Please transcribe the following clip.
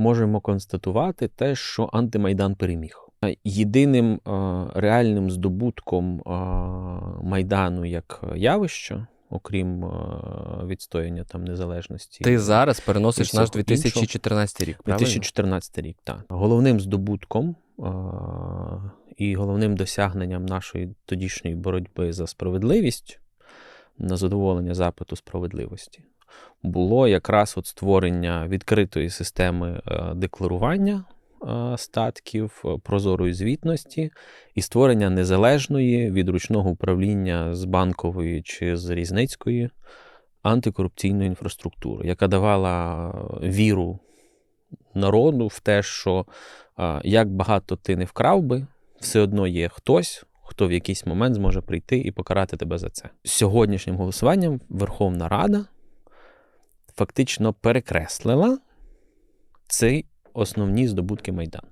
можемо констатувати те, що антимайдан переміг. Єдиним реальним здобутком майдану як явища, окрім відстояння там незалежності, Ти зараз переносиш наш 2014 рік, правильно? 2014 рік. Так. Головним здобутком і головним досягненням нашої тодішньої боротьби за справедливість на задоволення запиту справедливості було якраз от створення відкритої системи е, декларування е, статків, е, прозорої звітності і створення незалежної від ручного управління з банкової чи з різницької антикорупційної інфраструктури, яка давала віру народу в те, що як багато ти не вкрав би, все одно є хтось, хто в якийсь момент зможе прийти і покарати тебе за це. Сьогоднішнім голосуванням Верховна Рада фактично перекреслила ці основні здобутки Майдану.